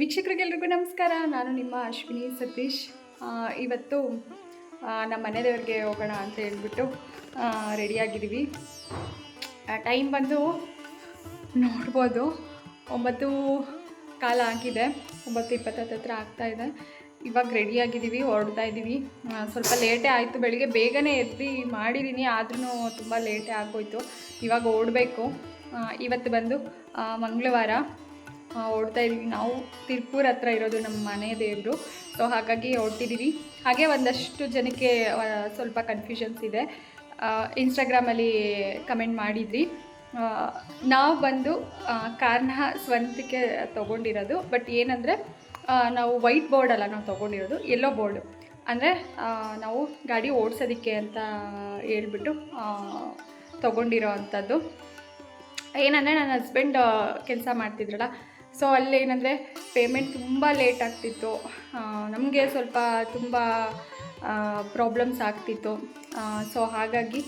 ವೀಕ್ಷಕರಿಗೆಲ್ರಿಗೂ ನಮಸ್ಕಾರ. ನಾನು ನಿಮ್ಮ ಅಶ್ವಿನಿ ಸತೀಶ್. ಇವತ್ತು ನಮ್ಮ ಮನೆ ದೇವ್ರಿಗೆ ಹೋಗೋಣ ಅಂತ ಹೇಳ್ಬಿಟ್ಟು ರೆಡಿಯಾಗಿದ್ದೀವಿ. ಟೈಮ್ ಬಂದು ನೋಡ್ಬೋದು. ಒಂಬತ್ತು ಕಾಲ ಆಗಿದೆ. ಒಂಬತ್ತು ಇಪ್ಪತ್ತತ್ತು ಹತ್ರ ಆಗ್ತಾ ಇದೆ. ಇವಾಗ ರೆಡಿಯಾಗಿದ್ದೀವಿ, ಹೊರಡ್ತಾ ಇದ್ದೀವಿ. ಸ್ವಲ್ಪ ಲೇಟೇ ಆಯಿತು. ಬೆಳಿಗ್ಗೆ ಬೇಗನೆ ಎದ್ದು ಮಾಡಿದ್ದೀನಿ ಆದ್ರೂ ತುಂಬ ಲೇಟೇ ಆಗೋಯಿತು. ಇವಾಗ ಓಡಬೇಕು. ಇವತ್ತು ಬಂದು ಮಂಗಳವಾರ. ಓಡ್ತಾ ಇದ್ದೀವಿ. ನಾವು ತಿರ್ಪೂರ್ ಹತ್ರ ಇರೋದು ನಮ್ಮ ಮನೆ ದೇವರು. ಸೊ ಹಾಗಾಗಿ ಓಡ್ತಿದ್ದೀವಿ. ಹಾಗೆ ಒಂದಷ್ಟು ಜನಕ್ಕೆ ಸ್ವಲ್ಪ ಕನ್ಫ್ಯೂಷನ್ಸ್ ಇದೆ. ಇನ್ಸ್ಟಾಗ್ರಾಮಲ್ಲಿ ಕಮೆಂಟ್ ಮಾಡಿದ್ರಿ. ನಾವು ಬಂದು ಕಾರ್ನ ಸ್ವಂತಕ್ಕೆ ತೊಗೊಂಡಿರೋದು. ಬಟ್ ಏನಂದರೆ ನಾವು ವೈಟ್ ಬೋರ್ಡ್ ಅಲ್ಲ ನಾವು ತೊಗೊಂಡಿರೋದು. ಎಲ್ಲೋ ಬೋರ್ಡು ಅಂದರೆ ನಾವು ಗಾಡಿ ಓಡಿಸೋದಕ್ಕೆ ಅಂತ ಹೇಳ್ಬಿಟ್ಟು ತೊಗೊಂಡಿರೋ ಅಂಥದ್ದು. ಏನಂದರೆ, ನನ್ನ ಹಸ್ಬೆಂಡ್ ಕೆಲಸ ಮಾಡ್ತಿದ್ರಲ್ಲ ಸೊ ಅಲ್ಲೇನಂದರೆ ಪೇಮೆಂಟ್ ತುಂಬ ಲೇಟ್ ಆಗ್ತಿತ್ತು. ನಮಗೆ ಸ್ವಲ್ಪ ತುಂಬ ಪ್ರಾಬ್ಲಮ್ಸ್ ಆಗ್ತಿತ್ತು. ಸೊ ಹಾಗಾಗಿ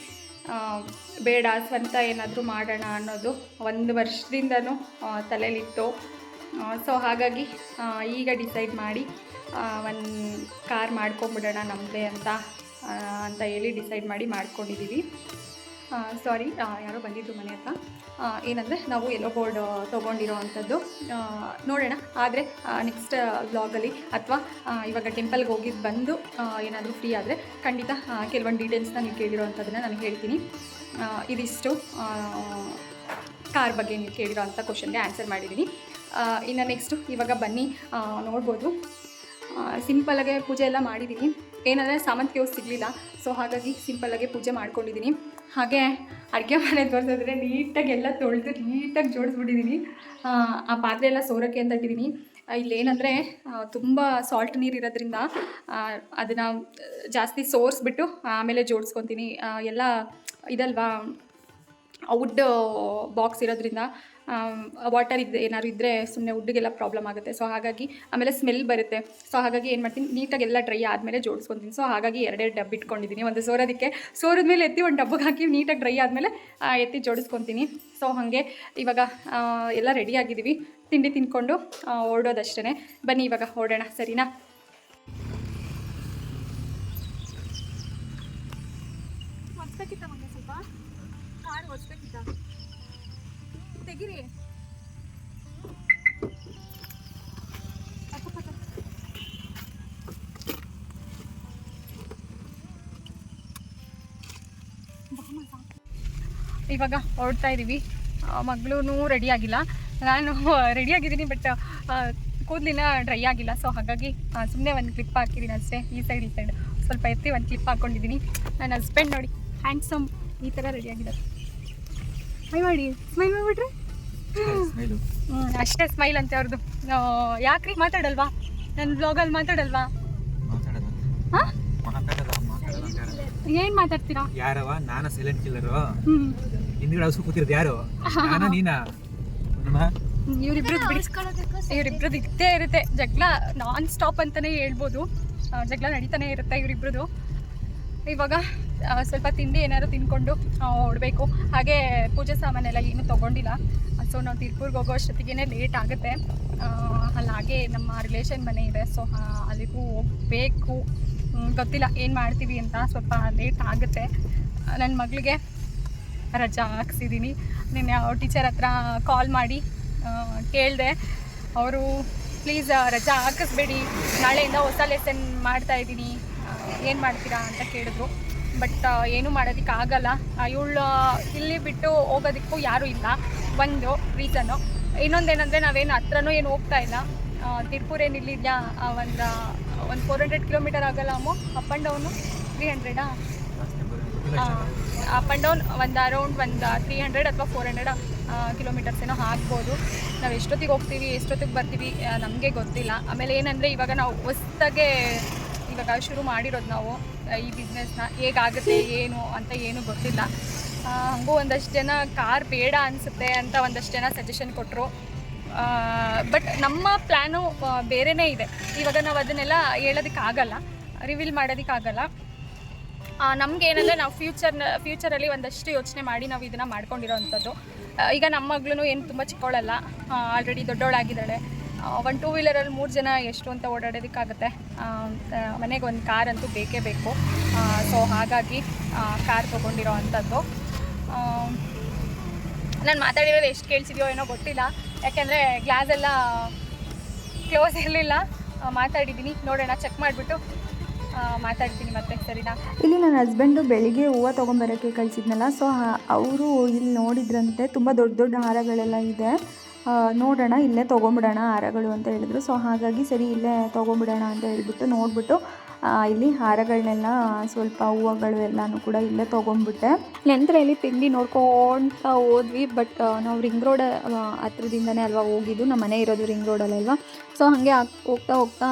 ಬೇಡ, ಸ್ವಂತ ಏನಾದರೂ ಮಾಡೋಣ ಅನ್ನೋದು ಒಂದು ವರ್ಷದಿಂದನೂ ತಲೆಯಲ್ಲಿತ್ತು ಸೊ ಹಾಗಾಗಿ ಈಗ ಡಿಸೈಡ್ ಮಾಡಿ ಒಂದು ಕಾರ್ ಮಾಡ್ಕೊಂಬಿಡೋಣ ನಮ್ಮದೇ ಅಂತ ಅಂತ ಹೇಳಿ ಡಿಸೈಡ್ ಮಾಡಿ ಮಾಡ್ಕೊಂಡಿದ್ದೀವಿ ಸಾರಿ ಯಾರೋ ಬಂದಿದ್ದು ಮನೆ ಹತ್ರ. ಏನಂದರೆ ನಾವು ಎಲ್ಲೋ ಬೋರ್ಡ್ ತೊಗೊಂಡಿರೋ ಅಂಥದ್ದು. ನೋಡೋಣ. ಆದರೆ ನೆಕ್ಸ್ಟ್ ಬ್ಲಾಗಲ್ಲಿ ಅಥವಾ ಇವಾಗ ಟೆಂಪಲ್ಗೆ ಹೋಗಿದ್ದು ಬಂದು ಏನಾದರೂ ಫ್ರೀ ಆದರೆ ಖಂಡಿತ ಕೆಲವೊಂದು ಡೀಟೇಲ್ಸ್ನ ನೀವು ಕೇಳಿರೋ ಅಂಥದ್ದನ್ನು ನಾನು ಹೇಳ್ತೀನಿ. ಇದಿಷ್ಟು ಕಾರ್ ಬಗ್ಗೆ ನೀವು ಕೇಳಿರೋ ಅಂಥ ಕ್ವಶನ್ಗೆ ಆನ್ಸರ್ ಮಾಡಿದ್ದೀನಿ ಇನ್ನು ನೆಕ್ಸ್ಟು ಇವಾಗ ಬನ್ನಿ ನೋಡ್ಬೋದು. ಸಿಂಪಲಾಗೆ ಪೂಜೆ ಎಲ್ಲ ಮಾಡಿದ್ದೀನಿ ಏನಂದರೆ ಸಾಮಂತಿಗೆ ಹೂ ಸಿಗಲಿಲ್ಲ. ಸೊ ಹಾಗಾಗಿ ಸಿಂಪಲ್ಲಾಗೆ ಪೂಜೆ ಮಾಡ್ಕೊಂಡಿದ್ದೀನಿ ಹಾಗೆ ಅಡುಗೆ ಮನೆ ತೋರಿಸಿದ್ರೆ ನೀಟಾಗಿ ಎಲ್ಲ ತೊಳೆದು ನೀಟಾಗಿ ಜೋಡಿಸ್ಬಿಟ್ಟಿದ್ದೀನಿ. ಆ, ಪಾತ್ರೆ ಎಲ್ಲ ಸೋರೋಕ್ಕೆ ಅಂತ ಇಟ್ಟಿದ್ದೀನಿ. ಇಲ್ಲೇನಂದರೆ ತುಂಬ ಸಾಲ್ಟ್ ನೀರು ಇರೋದ್ರಿಂದ ಅದನ್ನು ಜಾಸ್ತಿ ಸೋರಿಸ್ಬಿಟ್ಟು ಆಮೇಲೆ ಜೋಡಿಸ್ಕೊತೀನಿ. ಎಲ್ಲ ಇದಲ್ವಾ ವುಡ್ ಬಾಕ್ಸ್ ಇರೋದ್ರಿಂದ. ವಾಟರ್ ಇದೆ ಏನಾದ್ರು ಇದ್ದರೆ ಸುಮ್ಮನೆ ಉಡ್ಡಿಗೆಲ್ಲ ಪ್ರಾಬ್ಲಮ್ ಆಗುತ್ತೆ. ಸೊ ಹಾಗಾಗಿ ಆಮೇಲೆ ಸ್ಮೆಲ್ ಬರುತ್ತೆ. ಸೊ ಹಾಗಾಗಿ ಏನು ಮಾಡ್ತೀನಿ ನೀಟಾಗಿ ಎಲ್ಲ ಡ್ರೈ ಆದಮೇಲೆ ಜೋಡಿಸ್ಕೊತೀನಿ. ಸೊ ಹಾಗಾಗಿ ಎರಡೆರಡು ಡಬ್ಬ ಇಟ್ಕೊಂಡಿದ್ದೀನಿ ಒಂದು ಸೋರೋದಕ್ಕೆ ಸೋರಿದ್ಮೇಲೆ ಎತ್ತಿ ಒಂದು ಡಬ್ಬಗೆ ಹಾಕಿ ನೀಟಾಗಿ ಡ್ರೈ ಆದಮೇಲೆ ಎತ್ತಿ ಜೋಡಿಸ್ಕೊತೀನಿ. ಸೊ ಹಾಗೆ ಇವಾಗ ಎಲ್ಲ ರೆಡಿ ಆಗಿದ್ದೀವಿ ತಿಂಡಿ ತಿಂದ್ಕೊಂಡು ಓಡೋದಷ್ಟೇ ಬನ್ನಿ ಇವಾಗ ಓಡೋಣ. ಸರಿನಾ? ಸ್ವಲ್ಪ. ಕಾರ್ ಒಡ್ಸ್ಬೇಕಿತ್ತ ತೆಗಿರಿ. ಇವಾಗ ಹೊರಡ್ತಾ ಇದ್ದೀವಿ ಮಗಳೂ ರೆಡಿ ಆಗಿಲ್ಲ. ನಾನು ರೆಡಿ ಆಗಿದ್ದೀನಿ ಬಟ್ ಕೂದಲಿನ ಡ್ರೈ ಆಗಿಲ್ಲ. ಸೊ ಹಾಗಾಗಿ ಸುಮ್ಮನೆ ಒಂದು ಕ್ಲಿಪ್ ಹಾಕಿದ್ದೀನಿ ಅಷ್ಟೇ. ಈ ಸೈಡ್ ಈ ಸೈಡ್ ಸ್ವಲ್ಪ ಎತ್ತಿ ಒಂದು ಕ್ಲಿಪ್ ಹಾಕ್ಕೊಂಡಿದ್ದೀನಿ ನನ್ನ ಹಸ್ಬೆಂಡ್ ನೋಡಿ ಹ್ಯಾಂಡ್ಸಮ್ ಈ ಥರ ರೆಡಿ ಆಗಿದ್ದಾರೆ. ಸ್ಮೈ ಮಾಡಿ ಸ್ಮೈಲ್ ಮಾಡಿಬಿಟ್ರೆ? ಅಷ್ಟೇ ಸ್ಮೈಲ್ ಅಂತೆ ಅವ್ರದ್ದು ಯಾಕ್ರಿ? ಮಾತಾಡಲ್ವಾ? ನನ್ನ ಬ್ಲಾಗಲ್ಲಿ ಮಾತಾಡಲ್ವಾ? ಏನ್ ಮಾತಾಡ್ತೀರಾ? ಯಾರವ ನಾನ ಸೈಲೆಂಟ್ ಕಿಲ್ಲರ್ ಹಿಂದ್ಗಡೆ ಹಸು ಕೂತಿರೋದು ಯಾರು? ನಾನ ನೀನಾ? ಇವರಿಬ್ರು ಇವರಿಬ್ರದ್ದು ಇದ್ದೇ ಇರುತ್ತೆ. ಜಗಳ ನಾನ್ ಸ್ಟಾಪ್ ಅಂತಾನೆ ಹೇಳ್ಬೋದು. ಜಗಳ ನಡೀತಾನೆ ಇರುತ್ತೆ ಇವರಿಬ್ರದ್ದು ಇವಾಗ ಸ್ವಲ್ಪ ತಿಂಡಿ ಏನಾದ್ರು ತಿನ್ಕೊಂಡು ಹೊಡಬೇಕು ಹಾಗೆ ಪೂಜೆ ಸಾಮಾನೆಲ್ಲ ಏನು ತೊಗೊಂಡಿಲ್ಲ. ಸೊ ನಾವು ತಿರ್ಪೂರ್ಗೆ ಹೋಗೋ ಅಷ್ಟೊತ್ತಿಗೆ ಲೇಟ್ ಆಗುತ್ತೆ. ಅಲ್ಲಿ ಹಾಗೆ ನಮ್ಮ ರಿಲೇಷನ್ ಮನೆ ಇದೆ. ಸೊ ಅಲ್ಲಿಗೂ ಹೋಗಬೇಕು. ಗೊತ್ತಿಲ್ಲ ಏನು ಮಾಡ್ತೀವಿ ಅಂತ ಸ್ವಲ್ಪ ಲೇಟ್ ಆಗುತ್ತೆ. ನನ್ನ ಮಗಳಿಗೆ ರಜಾ ಹಾಕ್ಸಿದ್ದೀನಿ ನಿನ್ನೆ ಟೀಚರ್ ಹತ್ರ ಕಾಲ್ ಮಾಡಿ ಕೇಳಿದೆ. ಅವರು ಪ್ಲೀಸ್ ರಜಾ ಹಾಕಿಸ್ಬೇಡಿ. ನಾಳೆಯಿಂದ ಹೊಸ ಲೆಸನ್ ಮಾಡ್ತಾ ಇದ್ದೀನಿ. ಏನು ಮಾಡ್ತೀರಾ? ಅಂತ ಕೇಳಿದ್ರು. ಬಟ್ ಏನೂ ಮಾಡೋದಕ್ಕಾಗಲ್ಲ. ಇವಳು ಇಲ್ಲಿ ಬಿಟ್ಟು ಹೋಗೋದಕ್ಕೂ ಯಾರೂ ಇಲ್ಲ. ಒಂದು ರೀಸನ್ನು ಇನ್ನೊಂದೇನೆಂದರೆ ನಾವೇನು ಹತ್ರನೂ ಏನು ಹೋಗ್ತಾ ಇಲ್ಲ. ತಿರುಪೂರ್ ಏನು ಇಲ್ಲಿದೆಯಾ ಒಂದು ಒಂದು ಫೋರ್ ಹಂಡ್ರೆಡ್ ಕಿಲೋಮೀಟರ್ ಆಗಲ್ಲ ಅಮ್ಮ. ಅಪ್ ಆ್ಯಂಡ್ ಡೌನು ತ್ರೀ ಹಂಡ್ರೆಡಾ ಅಪ್ ಆ್ಯಂಡ್ ಡೌನ್ ಒಂದು ಅರೌಂಡ್ ಒಂದು ತ್ರೀ ಹಂಡ್ರೆಡ್ ಅಥವಾ ಫೋರ್ ಹಂಡ್ರೆಡ್ ಕಿಲೋಮೀಟರ್ಸ್ ಏನೋ ಹಾಕ್ಬೋದು ನಾವು ಎಷ್ಟೊತ್ತಿಗೆ ಹೋಗ್ತೀವಿ, ಎಷ್ಟೊತ್ತಿಗೆ ಬರ್ತೀವಿ ನಮಗೆ ಗೊತ್ತಿಲ್ಲ. ಆಮೇಲೆ ಏನಂದರೆ ಇವಾಗ ನಾವು ಹೊಸ್ದಾಗೆ ಇವಾಗ ಶುರು ಮಾಡಿರೋದು ನಾವು, ಈ ಬಿಸ್ನೆಸ್ನ ಹೇಗಾಗುತ್ತೆ, ಏನು ಅಂತ ಏನೂ ಗೊತ್ತಿಲ್ಲ. ಹಂಗೂ ಒಂದಷ್ಟು ಜನ ಕಾರ್ ಬೇಡ ಅನಿಸುತ್ತೆ ಅಂತ ಒಂದಷ್ಟು ಜನ ಸಜೆಷನ್ ಕೊಟ್ಟರು ಬಟ್ ನಮ್ಮ ಪ್ಲ್ಯಾನು ಬೇರೆಯೇ ಇದೆ. ಇವಾಗ ನಾವು ಅದನ್ನೆಲ್ಲ ಹೇಳೋದಕ್ಕಾಗಲ್ಲ ರಿವೀಲ್ ಮಾಡೋದಕ್ಕಾಗಲ್ಲ ನಮ್ಗೆ ಏನಂದರೆ ನಾವು ಫ್ಯೂಚರ್ನ ಫ್ಯೂಚರಲ್ಲಿ ಒಂದಷ್ಟು ಯೋಚನೆ ಮಾಡಿ ನಾವು ಇದನ್ನು ಮಾಡ್ಕೊಂಡಿರೋ ಅಂಥದ್ದು. ಈಗ ನಮ್ಮ ಮಗಳೂ ಏನು ತುಂಬ ಚಿಕ್ಕವಳಲ್ಲ ಆಲ್ರೆಡಿ ದೊಡ್ಡವಳಾಗಿದ್ದಾಳೆ ಒಂದು ಟೂ ವೀಲರಲ್ಲಿ ಮೂರು ಜನ ಎಷ್ಟು ಅಂತ ಓಡಾಡೋದಕ್ಕಾಗುತ್ತೆ. ಮನೆಗೆ ಒಂದು ಕಾರ್ ಅಂತೂ ಬೇಕೇ ಬೇಕು. ಸೊ ಹಾಗಾಗಿ ಕಾರ್ ತೊಗೊಂಡಿರೋ ಅಂಥದ್ದು. ನಾನು ಮಾತಾಡಿರೋದು ಎಷ್ಟು ಕೇಳಿಸಿದ್ಯೋ ಏನೋ ಗೊತ್ತಿಲ್ಲ. ಯಾಕೆಂದರೆ ಗ್ಲಾಸ್ ಎಲ್ಲ ಕ್ಲೋಸ್ ಇರಲಿಲ್ಲ. ಮಾತಾಡಿದ್ದೀನಿ ನೋಡೋಣ ಚೆಕ್ ಮಾಡಿಬಿಟ್ಟು ಮಾತಾಡ್ತೀನಿ ಮತ್ತೆ, ಸರಿನಾ? ಇಲ್ಲಿ ನನ್ನ ಹಸ್ಬೆಂಡು ಬೆಳಿಗ್ಗೆ ಹೂವು ತೊಗೊಂಬರೋಕ್ಕೆ ಕಳಿಸಿದ್ನಲ್ಲ ಸೊ ಅವರು ಇಲ್ಲಿ ನೋಡಿದ್ರಂತೆ, ತುಂಬ ದೊಡ್ಡ ದೊಡ್ಡ ಹಾರಗಳೆಲ್ಲ ಇದೆ. ನೋಡೋಣ, ಇಲ್ಲೇ ತೊಗೊಂಬಿಡೋಣ ಹಾರಗಳು ಅಂತ ಹೇಳಿದ್ರು. ಸೊ ಹಾಗಾಗಿ ಸರಿ, ಇಲ್ಲೇ ತೊಗೊಂಬಿಡೋಣ ಅಂತ ಹೇಳ್ಬಿಟ್ಟು ನೋಡಿಬಿಟ್ಟು ಇಲ್ಲಿ ಹಾರಗಳನ್ನೆಲ್ಲ, ಸ್ವಲ್ಪ ಹೂವುಗಳು ಎಲ್ಲನೂ ಕೂಡ ಇಲ್ಲೇ ತೊಗೊಂಡ್ಬಿಟ್ಟೆ ನಂತರ ಇಲ್ಲಿ ತಿಂಡಿ ನೋಡ್ಕೊಳ್ತಾ ಹೋದ್ವಿ ಬಟ್ ನಾವು ರಿಂಗ್ ರೋಡ್ ಹತ್ರದಿಂದನೇ ಅಲ್ವಾ ಹೋಗಿದ್ದು. ನಮ್ಮ ಮನೆ ಇರೋದು ರಿಂಗ್ ರೋಡಲ್ಲಿ ಅಲ್ವಾ. ಸೊ ಹಾಗೆ ಹೋಗ್ತಾ ಹೋಗ್ತಾ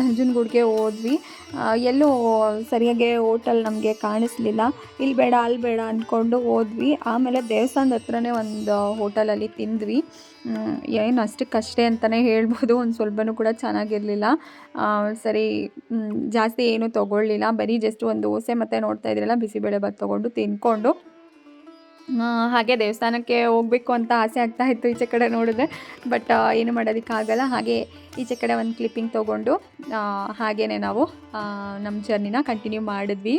ನಂಜನಗೂಡ್ಗೆ ಹೋದ್ವಿ. ಎಲ್ಲೂ ಸರಿಯಾಗಿ ಹೋಟೆಲ್ ನಮಗೆ ಕಾಣಿಸ್ಲಿಲ್ಲ. ಇಲ್ಲಿ ಬೇಡ ಅಲ್ಲಿ ಬೇಡ ಅಂದ್ಕೊಂಡು ಹೋದ್ವಿ. ಆಮೇಲೆ ದೇವಸ್ಥಾನದ ಹತ್ರನೇ ಒಂದು ಹೋಟೆಲಲ್ಲಿ ತಿಂದ್ವಿ. ಏನು ಅಷ್ಟಕ್ಕಷ್ಟೇ ಅಂತಲೇ ಹೇಳ್ಬೋದು. ಒಂದು ಸ್ವಲ್ಪನೂ ಕೂಡ ಚೆನ್ನಾಗಿರಲಿಲ್ಲ. ಸರಿ ಜಾಸ್ತಿ ಏನೂ ತೊಗೊಳ್ಳಿಲ್ಲ. ಬರೀ ಜಸ್ಟ್ ಒಂದು ದೋಸೆ ಮತ್ತು ನೋಡ್ತಾ ಇದ್ರಲ್ಲ, ಬಿಸಿಬೇಳೆ ಭಾತ್ ತೊಗೊಂಡು ತಿನ್ಕೊಂಡು. ಹಾಗೆ ದೇವಸ್ಥಾನಕ್ಕೆ ಹೋಗಬೇಕು ಅಂತ ಆಸೆ ಆಗ್ತಾ ಇತ್ತು ಈಚೆ ಕಡೆ ನೋಡಿದ್ರೆ. ಬಟ್ ಏನು ಮಾಡೋದಕ್ಕಾಗಲ್ಲ ಹಾಗೆ ಈಚೆ ಕಡೆ ಒಂದು ಕ್ಲಿಪ್ಪಿಂಗ್ ತೊಗೊಂಡು ಹಾಗೇ ನಾವು ನಮ್ಮ ಜರ್ನಿನ ಕಂಟಿನ್ಯೂ ಮಾಡಿದ್ವಿ.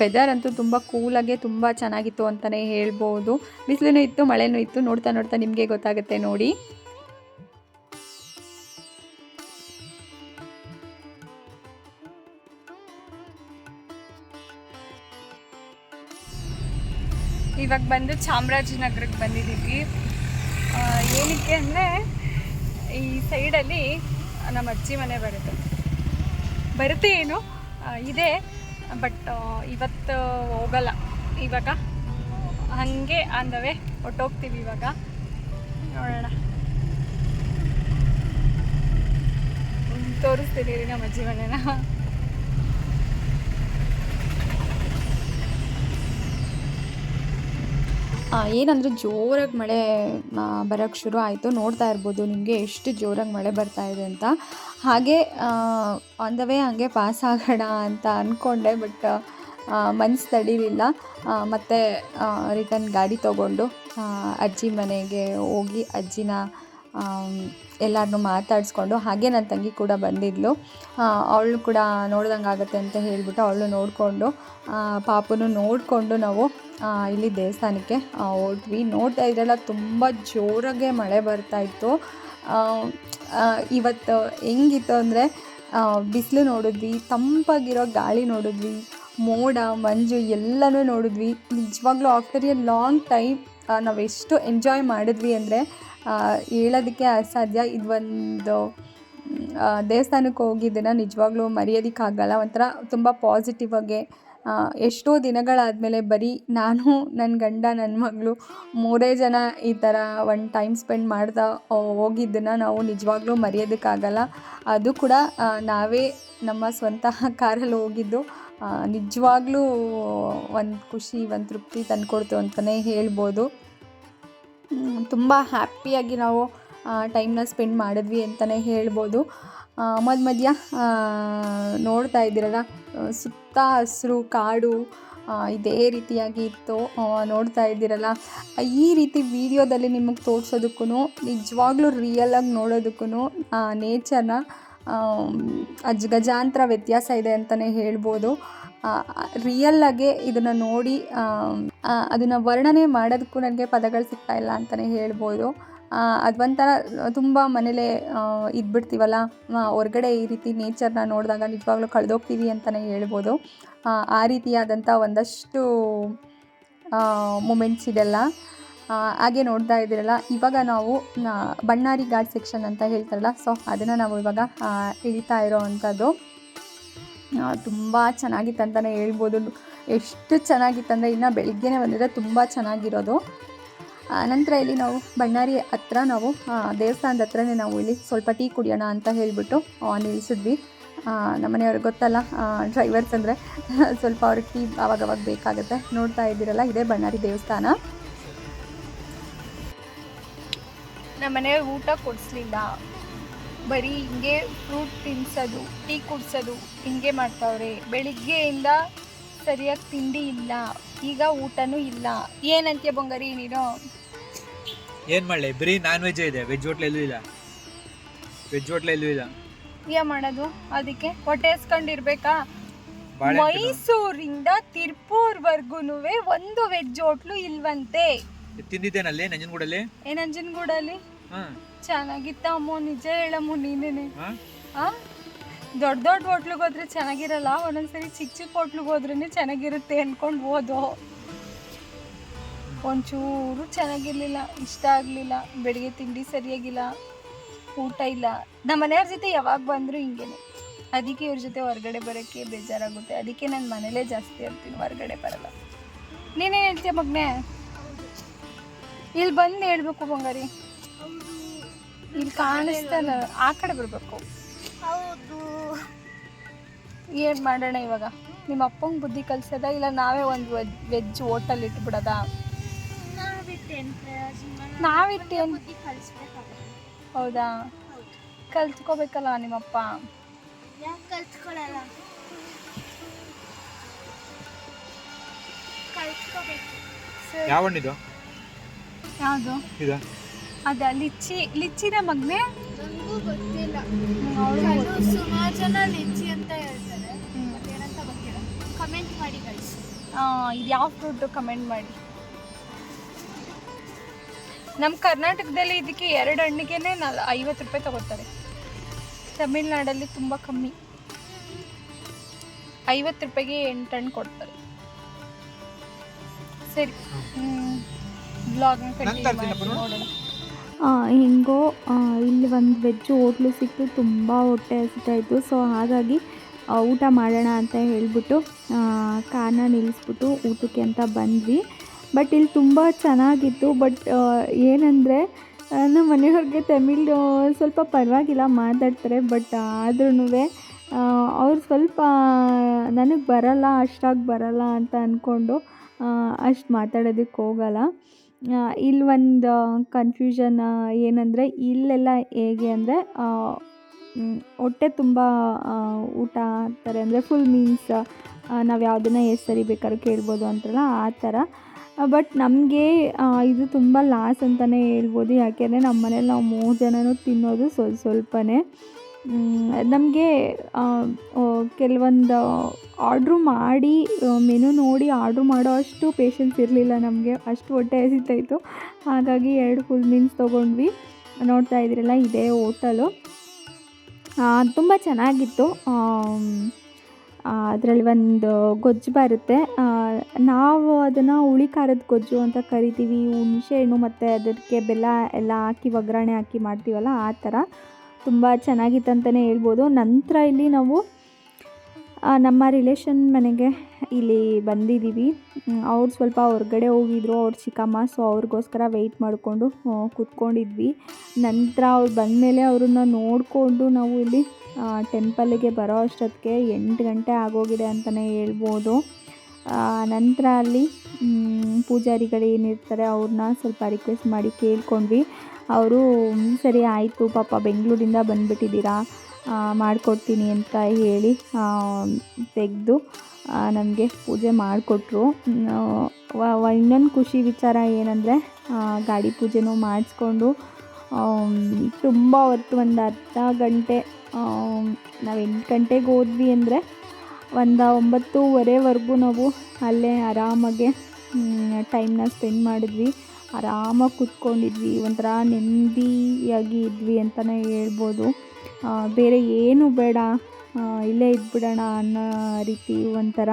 ವೆದರ್ ಅಂತೂ ತುಂಬ ಕೂಲಾಗೆ ತುಂಬ ಚೆನ್ನಾಗಿತ್ತು ಅಂತಲೇ ಹೇಳ್ಬೋದು. ಬಿಸಿಲೂ ಇತ್ತು, ಮಳೆನೂ ಇತ್ತು. ನೋಡ್ತಾ ನೋಡ್ತಾ ನಿಮಗೆ ಗೊತ್ತಾಗುತ್ತೆ ನೋಡಿ. ಇವಾಗ ಬಂದು ಚಾಮರಾಜನಗರಕ್ಕೆ ಬಂದಿದ್ದೀವಿ. ಏನಕ್ಕೆ ಅಂದರೆ ಈ ಸೈಡಲ್ಲಿ ನಮ್ಮ ಅಜ್ಜಿ ಮನೆ ಬರುತ್ತೆ. ಬರುತ್ತೆ ಏನು? ಇದೆ. ಬಟ್ ಇವತ್ತು ಹೋಗಲ್ಲ. ಇವಾಗ ಹಾಗೆ ಅಂದವೇ ಹೊಟ್ಟೋಗ್ತೀವಿ ಇವಾಗ. ನೋಡೋಣ. ತೋರಿಸ್ತೀನಿ ರೀ ನಮ್ಮ ಜೀವನನ. ಏನಂದರೆ ಜೋರಾಗಿ ಮಳೆ ಬರೋಕ್ಕೆ ಶುರು ಆಯಿತು. ನೋಡ್ತಾ ಇರ್ಬೋದು ನಿಮಗೆ ಎಷ್ಟು ಜೋರಾಗಿ ಮಳೆ ಬರ್ತಾ ಇದೆ ಅಂತ. ಹಾಗೆ ಆನ್ ದ ವೇ ಹಂಗೆ ಪಾಸ್ ಆಗೋಣ ಅಂತ ಅಂದ್ಕೊಂಡೆ ಬಟ್ ಮನ್ಸು ತಡೀಲಿಲ್ಲ. ಮತ್ತು ರಿಟರ್ನ್ ಗಾಡಿ ತೊಗೊಂಡು ಅಜ್ಜಿ ಮನೆಗೆ ಹೋಗಿ ಅಜ್ಜಿನ ಎಲ್ಲರನ್ನೂ ಮಾತಾಡಿಸ್ಕೊಂಡು ಹಾಗೆ ನನ್ನ ತಂಗಿ ಕೂಡ ಬಂದಿದ್ಲು. ಅವಳು ಕೂಡ ನೋಡ್ದಂಗೆ ಆಗುತ್ತೆ ಅಂತ ಹೇಳಿಬಿಟ್ಟು ಅವಳು ನೋಡಿಕೊಂಡು ಪಾಪನು ನೋಡಿಕೊಂಡು ನಾವು ಇಲ್ಲಿ ದೇವಸ್ಥಾನಕ್ಕೆ ಹೋದ್ವಿ. ನೋಡ್ತಾ ಇದ್ರೆಲ್ಲ ತುಂಬ ಜೋರಾಗೆ ಮಳೆ ಬರ್ತಾ ಇತ್ತು. ಆ, ಆ, ಇವತ್ತು ಹೆಂಗಿತ್ತು ಅಂದರೆ ಬಿಸಿಲು ನೋಡಿದ್ವಿ, ತಂಪಾಗಿರೋ ಗಾಳಿ ನೋಡಿದ್ವಿ, ಮೋಡ, ಮಂಜು ಎಲ್ಲನೂ ನೋಡಿದ್ವಿ. ನಿಜವಾಗ್ಲೂ ಆಫ್ಟರ್ ಎ ಲಾಂಗ್ ಟೈಮ್ ನಾವು ಎಷ್ಟು ಎಂಜಾಯ್ ಮಾಡಿದ್ವಿ ಅಂದರೆ ಹೇಳೋದಕ್ಕೆ ಅಸಾಧ್ಯ. ಇದೊಂದು ದೇವಸ್ಥಾನಕ್ಕೆ ಹೋಗಿದ್ದನ್ನು ನಿಜವಾಗ್ಲೂ ಮರೆಯೋದಕ್ಕಾಗಲ್ಲ. ಒಂಥರ ತುಂಬ ಪಾಸಿಟಿವ್ ಆಗಿ ಎಷ್ಟೋ ದಿನಗಳಾದಮೇಲೆ ಬರೀ ನಾನು ನನ್ನ ಗಂಡ ನನ್ನ ಮಗಳು ಮೂರೇ ಜನ ಈ ಥರ ಒಂದು ಟೈಮ್ ಸ್ಪೆಂಡ್ ಮಾಡ್ತಾ ಹೋಗಿದ್ದನ್ನು ನಾವು ನಿಜವಾಗ್ಲೂ ಮರೆಯೋದಕ್ಕಾಗಲ್ಲ. ಅದು ಕೂಡ ನಾವೇ ನಮ್ಮ ಸ್ವಂತ ಕಾರಲ್ಲಿ ಹೋಗಿದ್ದು. ನಿಜವಾಗ್ಲೂ ಒಂದು ಖುಷಿ, ಒಂದು ತೃಪ್ತಿ ತಂದುಕೊಡ್ತು ಅಂತಲೇ ಹೇಳ್ಬೋದು. ತುಂಬ ಹ್ಯಾಪಿಯಾಗಿ ನಾವು ಟೈಮ್ನ ಸ್ಪೆಂಡ್ ಮಾಡಿದ್ವಿ ಅಂತಲೇ ಹೇಳ್ಬೋದು. ಮಧ್ಯ ಮಧ್ಯ ನೋಡ್ತಾ ಇದ್ದೀರಲ್ಲ ಸುತ್ತ ಹಸಿರು, ಕಾಡು ಇದೇ ರೀತಿಯಾಗಿ ಇತ್ತು. ನೋಡ್ತಾ ಇದ್ದೀರಲ್ಲ, ಈ ರೀತಿ ವಿಡಿಯೋದಲ್ಲಿ ನಿಮಗೆ ತೋರಿಸೋದಕ್ಕೂ ನಿಜವಾಗ್ಲೂ ರಿಯಲಾಗಿ ನೋಡೋದಕ್ಕೂ ನೇಚರ್ನ ಅಜ್ ಗಜಾಂತರ ವ್ಯತ್ಯಾಸ ಇದೆ ಅಂತಲೇ ಹೇಳ್ಬೋದು. ರಿಯಲ್ಲಾಗೆ ಇದನ್ನು ನೋಡಿ ಅದನ್ನು ವರ್ಣನೆ ಮಾಡೋದಕ್ಕೂ ನನಗೆ ಪದಗಳು ಸಿಗ್ತಾ ಇಲ್ಲ ಅಂತಲೇ ಹೇಳ್ಬೋದು. ಅದು ಒಂಥರ ತುಂಬ ಮನೇಲೇ ಇದ್ಬಿಡ್ತೀವಲ್ಲ? ಹೊರ್ಗಡೆ ಈ ರೀತಿ ನೇಚರ್ನ ನೋಡಿದಾಗ ನಿಜವಾಗ್ಲೂ ಕಳೆದೋಗ್ತೀವಿ ಅಂತಲೇ ಹೇಳ್ಬೋದು. ಆ, ರೀತಿಯಾದಂಥ ಒಂದಷ್ಟು ಮೂಮೆಂಟ್ಸ್ ಇದೆಲ್ಲ. ಹಾಗೆ ನೋಡ್ತಾ ಇದ್ದೀರಲ್ಲ ಇವಾಗ ನಾವು ಬಣ್ಣಾರಿ ಘಾಟ್ ಸೆಕ್ಷನ್ ಅಂತ ಹೇಳ್ತಾರಲ್ಲ ಸೊ ಅದನ್ನು ನಾವು ಇವಾಗ ಇಳಿತಾ ಇರೋ ಅಂಥದ್ದು. ತುಂಬ ಚೆನ್ನಾಗಿತ್ತು ಅಂತಲೇ ಹೇಳ್ಬೋದು. ಎಷ್ಟು ಚೆನ್ನಾಗಿತ್ತಂದರೆ ಇನ್ನು ಬೆಳಿಗ್ಗೆನೇ ಬಂದಿದ್ರೆ ತುಂಬ ಚೆನ್ನಾಗಿರೋದು. ನಂತರ ಇಲ್ಲಿ ನಾವು ಬಣ್ಣಾರಿ ಹತ್ರ ನಾವು ದೇವಸ್ಥಾನದ ಹತ್ರನೇ ನಾವು ಇಲ್ಲಿ ಸ್ವಲ್ಪ ಟೀ ಕುಡಿಯೋಣ ಅಂತ ಹೇಳಿಬಿಟ್ಟು ನಿಲ್ಲಿಸಿದ್ವಿ ನಮ್ಮ ನಮ್ಮನೆಯವ್ರಿಗೆ ಗೊತ್ತಲ್ಲ ಡ್ರೈವರ್ಸ್ ಅಂದರೆ ಸ್ವಲ್ಪ ಅವ್ರಿಗೆ ಟೀ ಅವಾಗವಾಗ ಬೇಕಾಗುತ್ತೆ. ನೋಡ್ತಾ ಇದ್ದೀರಲ್ಲ, ಇದೇ ಬಣ್ಣಾರಿ ದೇವಸ್ಥಾನ. ನಮ್ಮ ಮನೆಯವ್ರು ಊಟ ಕೊಡಿಸ್ಲಿಲ್ಲ. ಬರೀ ಹಿಂಗೆ ಫ್ರೂಟ್ ತಿನ್ಸೋದು, ಟೀ ಕುಡಿಸೋದು, ಹಿಂಗೆ ಮಾಡ್ತಾವ್ರೆ. ಬೆಳಿಗ್ಗೆಯಿಂದ ಸರಿಯಾಗಿ ತಿಂಡಿ ಇಲ್ಲ, ಈಗ ಊಟನೂ ಇಲ್ಲ. ಏನಂತೆ ಬಂಗಾರಿ ನೀನು? ಏನ್ ಮಾಡ್ಲಿ? ಬರೀ ನಾನ್ ವೆಜ್ ಇದೆ. ವೆಜ್ ಹೋಟ್ಲ್ ಎಲ್ಲೂ ಇಲ್ಲ. ವೆಜ್ ಹೋಟ್ಲ ಎಲ್ಲೂ ಇಲ್ಲ. ಏನ್ ಮಾಡೋದು? ಅದಕ್ಕೆ ಹೊಟ್ಟೆ ಹಸ್ಕೊಂಡಿರ್ಬೇಕಾ? ಬಾಳೆ ಮೈಸೂರಿಂದ ತಿರ್ಪೂರ್ವರ್ಗುನುವೆ ಒಂದು ವೆಜ್ ಹೋಟ್ಲು ಇಲ್ವಂತೆ. ತಿಂದಿದ್ದೇನಲ್ಲಿ? ನಂಜನಗೂಡಲ್ಲಿ? ಏ ನಂಜನಗೂಡಲ್ಲಿ? ಹಾ. ಚೆನ್ನಾಗಿತ್ತ ಅಮ್ಮ. ನಿಜ ಹೇಳಮ್ಮ ನೀನೇನೆ. ಹಾ? ಆ? ದೊಡ್ಡ ದೊಡ್ಡ ಹೋಟ್ಲಿಗೆ ಹೋದ್ರೆ ಚೆನ್ನಾಗಿರಲ್ಲ? ಒಂದೊಂದ್ಸರಿ ಚಿಕ್ಕ ಚಿಕ್ಕ ಹೋಟ್ಲಿಗೆ ಹೋದ್ರೇನೆ ಚೆನ್ನಾಗಿರುತ್ತೆ ಅನ್ಕೊಂಡು ಹೋದೋ. ಒಂಚೂರು ಚೆನ್ನಾಗಿರಲಿಲ್ಲ ಇಷ್ಟ ಆಗಲಿಲ್ಲ ಬೆಳಿಗ್ಗೆ ತಿಂಡಿ ಸರಿಯಾಗಿಲ್ಲ ಊಟ ಇಲ್ಲ. ನಮ್ಮ ಮನೆಯವ್ರ ಜೊತೆ ಯಾವಾಗ ಬಂದರೂ ಹಿಂಗೇನೆ. ಅದಕ್ಕೆ ಇವ್ರ ಜೊತೆ ಹೊರಗಡೆ ಬರೋಕ್ಕೆ ಬೇಜಾರಾಗುತ್ತೆ. ಅದಕ್ಕೆ ನಾನು ಮನೇಲೇ ಜಾಸ್ತಿ ಇರ್ತೀನಿ ಹೊರಗಡೆ ಬರಲ್ಲ. ನೀನೇ ಹೇಳ್ತೀಯ ಮಗ್ನೆ? ಇಲ್ಲಿ ಬಂದು ಹೇಳ್ಬೇಕು ಬಂಗಾರಿ. ಇಲ್ಲಿ ಕಾಣಿಸ್ತಾನ ಆ ಕಡೆ ಬರಬೇಕು. ಹೌದು. ಏನು ಮಾಡೋಣ ಇವಾಗ? ನಿಮ್ಮ ಅಪ್ಪಂಗೆ ಬುದ್ಧಿ ಕಲಿಸೋದ ಇಲ್ಲ ನಾವೇ ಒಂದು ವೆಜ್ ಹೋಟೆಲ್ ಇಟ್ಬಿಡೋದ? ನಾವಿಟ್ಟೇನು ಪ್ರಯೋಜನ ನಾವಿಟ್ಟೇನು ಹೌದಾ? ಕಲ್ತ್ಕೋಬೇಕಲ್ಲ ನಿಮ್ಮಪ್ಪ. ಯಾಕೆ ಕಲ್ತ್ಕೊಳ್ಳಲ್ಲ ಯಾವ ಹಣ್ಣಿದು? ಯಾವುದು? ಇದು. ಅದ ಲಿಚ್ಚಿ ಲಿಚ್ಚಿನ ಮಗ್ನೆ? ನನಗೂ ಗೊತ್ತಿಲ್ಲ. ಅವಳು ಸುಮಾರು ಜನ ಲಿಚ್ಚಿ ಅಂತ ಹೇಳ್ತಾರೆ. ಬಟ್ ಏನಂತ ಗೊತ್ತಿಲ್ಲ. ಕಮೆಂಟ್ ಮಾಡಿ ಕಳಿಸಿ. ಇದು ಯಾವ ಫ್ರೂಟು ಕಮೆಂಟ್ ಮಾಡಿ? ನಮ್ಮ ಕರ್ನಾಟಕದಲ್ಲಿ ಇದಕ್ಕೆ ಎರಡು ಹಣ್ಣಿಗೆ ನಾಲ್ ಐವತ್ತು ರೂಪಾಯಿ ತಗೋತಾರೆ ತಮಿಳ್ನಾಡಲ್ಲಿ ತುಂಬ ಕಮ್ಮಿ. ಐವತ್ತು ರೂಪಾಯಿಗೆ ಎಂಟು ಹಣ್ಣು ಕೊಡ್ತಾರೆ. ಸರಿ ಬ್ಲಾಗ್ನ ನಂಗ್ ತರ್ತೀನಪ್ಪ ಕಂಟಿನ್ಯೂ ನೋಡೋಣ. ಹೆಂಗೋ ಇಲ್ಲಿ ಒಂದು ವೆಜ್ ಹೋಟ್ಲು ಸಿಕ್ತು ತುಂಬ ಹೊಟ್ಟೆ ಹಸಿತಾಯಿತು ಸೊ ಹಾಗಾಗಿ ಊಟ ಮಾಡೋಣ ಅಂತ ಹೇಳಿಬಿಟ್ಟು ಕಾರನ್ನ ಕಾರ್ನ ನಿಲ್ಲಿಸ್ಬಿಟ್ಟು ಊಟಕ್ಕೆ ಅಂತ ಬಂದ್ವಿ. ಬಟ್ ಇಲ್ಲಿ ತುಂಬ ಚೆನ್ನಾಗಿತ್ತು. ಬಟ್ ಏನಂದರೆ ನಮ್ಮ ಮನೆಯವ್ರಿಗೆ ತಮಿಳು ಸ್ವಲ್ಪ ಪರವಾಗಿಲ್ಲ ಮಾತಾಡ್ತಾರೆ. ಬಟ್ ಆದ್ರೂ ಅವ್ರು ಸ್ವಲ್ಪ ನನಗೆ ಬರಲ್ಲ, ಅಷ್ಟಾಗಿ ಬರಲ್ಲ ಅಂತ ಅಂದ್ಕೊಂಡು ಅಷ್ಟು ಮಾತಾಡೋದಕ್ಕೆ ಹೋಗಲ್ಲ. ಇಲ್ಲಿ ಒಂದು ಕನ್ಫ್ಯೂಷನ್ ಏನಂದರೆ, ಇಲ್ಲೆಲ್ಲ ಹೇಗೆ ಅಂದರೆ ಹೊಟ್ಟೆ ತುಂಬ ಊಟ ಹಾಕ್ತಾರೆ ಅಂದರೆ ಫುಲ್ ಮೀನ್ಸ್ ನಾವು ಯಾವುದನ್ನ ಎಷ್ಟು ಸರಿ ಬೇಕಾದ್ರೂ ಕೇಳ್ಬೋದು ಅಂತಾರಲ್ಲ, ಆ ಥರ. ಬಟ್ ನಮಗೆ ಇದು ತುಂಬ ಲಾಸ್ ಅಂತಲೇ ಹೇಳ್ಬೋದು. ಯಾಕೆಂದರೆ ನಮ್ಮ ಮನೇಲಿ ನಾವು ಮೂರು ಜನನೂ ತಿನ್ನೋದು ಸ್ವಲ್ಪ ಸ್ವಲ್ಪನೇ. ನಮಗೆ ಕೆಲವೊಂದು ಆರ್ಡ್ರು ಮಾಡಿ ಮೆನು ನೋಡಿ ಆರ್ಡ್ರ್ ಮಾಡೋ ಅಷ್ಟು ಪೇಷನ್ಸ್ ಇರಲಿಲ್ಲ ನಮಗೆ. ಅಷ್ಟು ಹೊಟ್ಟೆ ಹಸಿತಾಯಿತು. ಹಾಗಾಗಿ ಎರಡು ಫುಲ್ ಮೀನ್ಸ್ ತೊಗೊಂಡ್ವಿ. ನೋಡ್ತಾ ಇದ್ದೀರಲ್ಲ, ಇದೇ ಹೋಟಲು ತುಂಬ ಚೆನ್ನಾಗಿತ್ತು. ಅದರಲ್ಲಿ ಒಂದು ಗೊಜ್ಜು ಬರುತ್ತೆ. ನಾವು ಅದನ್ನು ಹುಳಿ ಖಾರದ ಗೊಜ್ಜು ಅಂತ ಕರಿತೀವಿ. ಹುಣಸೆಹಣ್ಣು ಮತ್ತು ಅದಕ್ಕೆ ಬೆಲ್ಲ ಎಲ್ಲ ಹಾಕಿ, ಒಗ್ಗರಣೆ ಹಾಕಿ ಮಾಡ್ತೀವಲ್ಲ, ಆ ಥರ ತುಂಬ ಚೆನ್ನಾಗಿತ್ತು ಅಂತಲೇ ಹೇಳ್ಬೋದು. ನಂತರ ಇಲ್ಲಿ ನಾವು ನಮ್ಮ ರಿಲೇಷನ್ ಮನೆಗೆ ಇಲ್ಲಿ ಬಂದಿದ್ದೀವಿ. ಅವ್ರು ಸ್ವಲ್ಪ ಹೊರಗಡೆ ಹೋಗಿದ್ರು. ಅವ್ರ ಚಿಕ್ಕಮ್ಮ ಸೊ ಅವ್ರಿಗೋಸ್ಕರ ವೆಯ್ಟ್ ಮಾಡಿಕೊಂಡು ಕೂತ್ಕೊಂಡಿದ್ವಿ. ನಂತರ ಅವ್ರು ಬಂದಮೇಲೆ ಅವ್ರನ್ನ ನೋಡಿಕೊಂಡು ನಾವು ಇಲ್ಲಿ ಟೆಂಪಲ್ಗೆ ಬರೋ ಅಷ್ಟೊತ್ತಿಗೆ ಎಂಟು ಗಂಟೆ ಆಗೋಗಿದೆ ಅಂತಲೇ ಹೇಳ್ಬೋದು. ನಂತರ ಅಲ್ಲಿ ಪೂಜಾರಿಗಳು ಏನಿರ್ತಾರೆ ಅವ್ರನ್ನ ಸ್ವಲ್ಪ ರಿಕ್ವೆಸ್ಟ್ ಮಾಡಿ ಕೇಳ್ಕೊಂಡ್ವಿ. ಅವರು ಸರಿ ಆಯಿತು, ಪಾಪ ಬೆಂಗಳೂರಿಂದ ಬಂದುಬಿಟ್ಟಿದ್ದೀರಾ? ಮಾಡಿಕೊಡ್ತೀನಿ ಅಂತ ಹೇಳಿ ತೆಗೆದು ನಮಗೆ ಪೂಜೆ ಮಾಡಿಕೊಟ್ರು. ಇನ್ನೊಂದು ಖುಷಿ ವಿಚಾರ ಏನಂದರೆ ಗಾಡಿ ಪೂಜೆನೂ ಮಾಡಿಸ್ಕೊಂಡು ತುಂಬ ಹೊತ್ತು ಒಂದು ಅರ್ಧ ಗಂಟೆ ನಾವು ಎಂಟು ಗಂಟೆಗೆ ಹೋದ್ವಿ ಅಂದರೆ ಒಂದು ಒಂಬತ್ತೂವರೆವರೆಗೂ ನಾವು ಅಲ್ಲೇ ಆರಾಮಾಗೆ ಟೈಮ್ನ ಸ್ಪೆಂಡ್ ಮಾಡಿದ್ವಿ. ಆರಾಮಾಗಿ ಕೂತ್ಕೊಂಡಿದ್ವಿ. ಒಂಥರ ನೆಮ್ಮದಿಯಾಗಿ ಇದ್ವಿ ಅಂತಲೇ ಹೇಳ್ಬೋದು. ಬೇರೆ ಏನು ಬೇಡ. ಇಲ್ಲೇ ಇದ್ಬಿಡೋಣ ಅನ್ನೋ ರೀತಿ ಒಂಥರ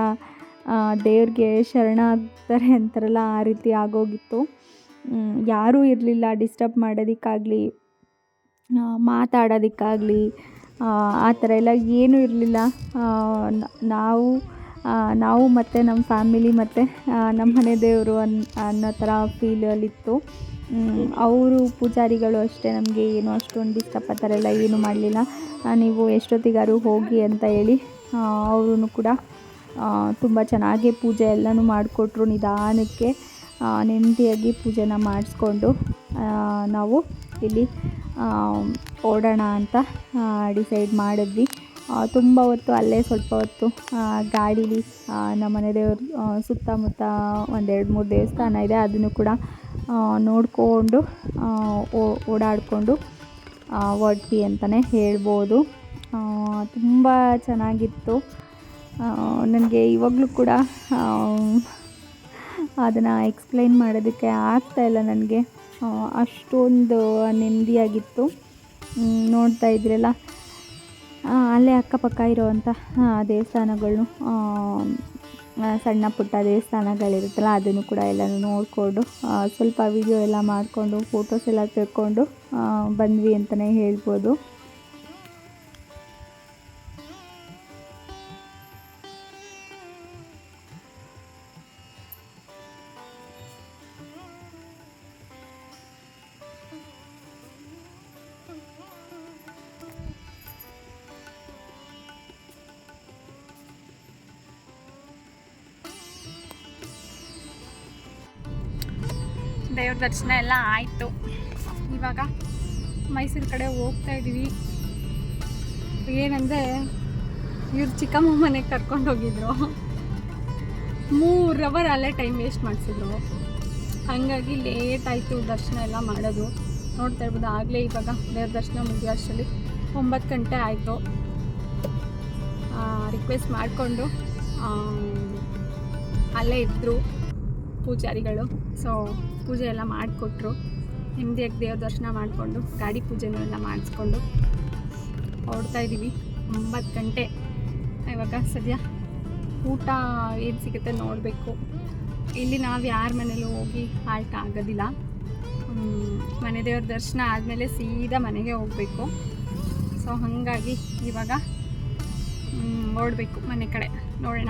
ದೇವ್ರಿಗೆ ಶರಣ ಆಗ್ತಾರೆ ಅಂತಾರಲ್ಲ, ಆ ರೀತಿ ಆಗೋಗಿತ್ತು. ಯಾರೂ ಇರಲಿಲ್ಲ ಡಿಸ್ಟರ್ಬ್ ಮಾಡೋದಕ್ಕಾಗಲಿ ಮಾತಾಡೋದಕ್ಕಾಗಲಿ. ಆ ಥರ ಎಲ್ಲ ಏನೂ ಇರಲಿಲ್ಲ. ನಾವು ನಾವು ಮತ್ತು ನಮ್ಮ ಫ್ಯಾಮಿಲಿ ಮತ್ತು ನಮ್ಮ ಮನೆ ದೇವರು ಅನ್, ಅನ್ನೋ ಥರ ಫೀಲಲ್ಲಿತ್ತು ಅವರು ಪೂಜಾರಿಗಳು ಅಷ್ಟೇ, ನಮಗೆ ಏನು ಅಷ್ಟೊಂದು ಡಿಸ್ಟರ್ಬ್ ಆ ಥರ ಎಲ್ಲ ಏನೂ ಮಾಡಲಿಲ್ಲ. ನೀವು ಎಷ್ಟೊತ್ತಿಗಾರು ಹೋಗಿ ಅಂತ ಹೇಳಿ ಅವರು ಕೂಡ ತುಂಬ ಚೆನ್ನಾಗಿ ಪೂಜೆ ಎಲ್ಲನೂ ಮಾಡಿಕೊಟ್ರು ನಿಧಾನಕ್ಕೆ ನೆಮ್ಮದಿಯಾಗಿ ಪೂಜೆನ ಮಾಡಿಸ್ಕೊಂಡು ನಾವು ಇಲ್ಲಿ ಓಡೋಣ ಅಂತ ಡಿಸೈಡ್ ಮಾಡಿದ್ವಿ. ತುಂಬ ಹೊತ್ತು ಅಲ್ಲೇ ಸ್ವಲ್ಪ ಹೊತ್ತು ಗಾಡೀಲಿ ನಮ್ಮ ಮನೆ ದೇವ್ರ ಸುತ್ತಮುತ್ತ ಒಂದೆರಡು ಮೂರು ದೇವಸ್ಥಾನ ಇದೆ, ಅದನ್ನು ಕೂಡ ನೋಡಿಕೊಂಡು ಓಡಾಡಿಕೊಂಡು ಹೊರಟ್ವಿ ಅಂತಲೇ ಹೇಳ್ಬೋದು. ತುಂಬ ಚೆನ್ನಾಗಿತ್ತು. ನನಗೆ ಇವಾಗಲೂ ಕೂಡ ಅದನ್ನು ಎಕ್ಸ್ಪ್ಲೈನ್ ಮಾಡೋದಕ್ಕೆ ಆಗ್ತಾಯಿಲ್ಲ ನನಗೆ. ಅಷ್ಟೊಂದು ನೆಮ್ಮದಿಯಾಗಿತ್ತು. ನೋಡ್ತಾ ಇದ್ರಲ್ಲ. ಅಲ್ಲೇ ಅಕ್ಕಪಕ್ಕ ಇರೋವಂಥ ದೇವಸ್ಥಾನಗಳು ಸಣ್ಣ ಪುಟ್ಟ ದೇವಸ್ಥಾನಗಳಿರುತ್ತಲ್ಲ, ಅದನ್ನು ಕೂಡ ಎಲ್ಲನೂ ನೋಡಿಕೊಂಡು ಸ್ವಲ್ಪ ವಿಡಿಯೋ ಎಲ್ಲ ಮಾಡಿಕೊಂಡು ಫೋಟೋಸ್ ಎಲ್ಲ ತೆಕ್ಕೊಂಡು ಬಂದ್ವಿ ಅಂತಲೇ ಹೇಳ್ಬೋದು. ದೇವ್ರ ದರ್ಶನ ಎಲ್ಲ ಆಯಿತು. ಇವಾಗ ಮೈಸೂರು ಕಡೆ ಹೋಗ್ತಾ ಇದ್ದೀವಿ. ಏನಂದರೆ ಇವ್ರು ಚಿಕ್ಕಮ್ಮ ಮನೆಗೆ ಕರ್ಕೊಂಡು ಹೋಗಿದ್ರು. ಮೂರು ಅವರ್ ಅಲ್ಲೇ ಟೈಮ್ ವೇಸ್ಟ್ ಮಾಡಿಸಿದ್ರು. ಹಾಗಾಗಿ ಲೇಟ್ ಆಯಿತು ದರ್ಶನ ಎಲ್ಲ ಮಾಡೋದು. ನೋಡ್ತಾ ಇರ್ಬೋದು, ಆಗಲೇ ಇವಾಗ ದೇವ್ರ ದರ್ಶನ ಮುಗಿಯೋ ಅಷ್ಟರಲ್ಲಿ ಒಂಬತ್ತು ಗಂಟೆ ಆಯಿತು. ರಿಕ್ವೆಸ್ಟ್ ಮಾಡಿಕೊಂಡು ಅಲ್ಲೇ ಇದ್ದರು ಪೂಜಾರಿಗಳು. ಸೊ ಪೂಜೆ ಎಲ್ಲ ಮಾಡಿಕೊಟ್ರು. ನೆಮ್ಮದಿಯಾಗಿ ದೇವ್ರ ದರ್ಶನ ಮಾಡಿಕೊಂಡು, ಗಾಡಿ ಪೂಜೆನೂ ಎಲ್ಲ ಮಾಡಿಸ್ಕೊಂಡು ಹೊರಡ್ತಾ ಇದ್ದೀವಿ. ಒಂಬತ್ತು ಗಂಟೆ. ಇವಾಗ ಸದ್ಯ ಊಟ ಏನು ಸಿಗುತ್ತೆ ನೋಡಬೇಕು. ಇಲ್ಲಿ ನಾವು ಯಾರ ಮನೇಲೂ ಹೋಗಿ ಹಾಲ್ಟ್ ಆಗೋದಿಲ್ಲ. ಮನೆ ದೇವ್ರ ದರ್ಶನ ಆದಮೇಲೆ ಸೀದಾ ಮನೆಗೆ ಹೋಗಬೇಕು. ಸೊ ಹಾಗಾಗಿ ಇವಾಗ ಓಡಬೇಕು ಮನೆ ಕಡೆ. ನೋಡೋಣ.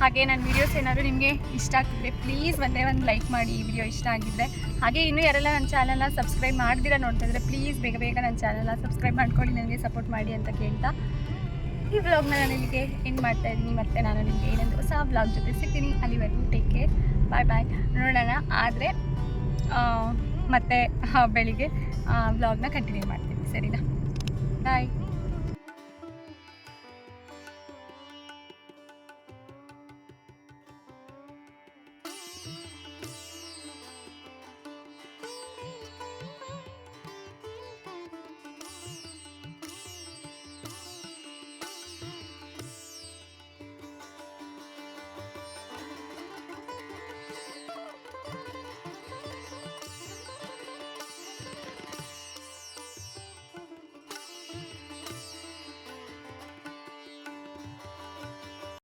ಹಾಗೆ ನನ್ನ ವೀಡಿಯೋಸ್ ಏನಾದರೂ ನಿಮಗೆ ಇಷ್ಟ ಆಗ್ತಿದ್ರೆ ಪ್ಲೀಸ್ ಒಂದೇ ಒಂದು ಲೈಕ್ ಮಾಡಿ ಈ ವಿಡಿಯೋ ಇಷ್ಟ ಆಗಿದ್ದರೆ ಹಾಗೆ ಇನ್ನೂ ಯಾರೆಲ್ಲ ನನ್ನ ಚಾನಲ್ನ ಸಬ್ಸ್ಕ್ರೈಬ್ ಮಾಡಿದಿರ ನೋಡ್ತಾ ಇದ್ರೆ ಪ್ಲೀಸ್ ಬೇಗ ಬೇಗ ನನ್ನ ಚಾನಲ್ನ ಸಬ್ಸ್ಕ್ರೈಬ್ ಮಾಡ್ಕೊಳ್ಳಿ, ನನಗೆ ಸಪೋರ್ಟ್ ಮಾಡಿ ಅಂತ ಕೇಳ್ತಾ. ಈ ವ್ಲಾಗ್ನ ನಾನು ಇಲ್ಲಿಗೆ ಎಂಡ್ ಮಾಡ್ತಾ ಇದ್ದೀನಿ. ಮತ್ತೆ ನಾನು ನಿಮಗೆ ಏನಂದ್ರೆ ಹೊಸ ವ್ಲಾಗ್ ಜೊತೆ ಸಿಗ್ತೀನಿ. ಅಲ್ಲಿವರೆಗೂ ಟೇಕ್ ಕೇರ್ ಬಾಯ್ ಬಾಯ್ ನೋಡೋಣ. ಆದರೆ ಮತ್ತೆ ಬೆಳಿಗ್ಗೆ ವ್ಲಾಗ್ನ ಕಂಟಿನ್ಯೂ ಮಾಡ್ತೀನಿ. ಸರಿನಾ? ಬಾಯ್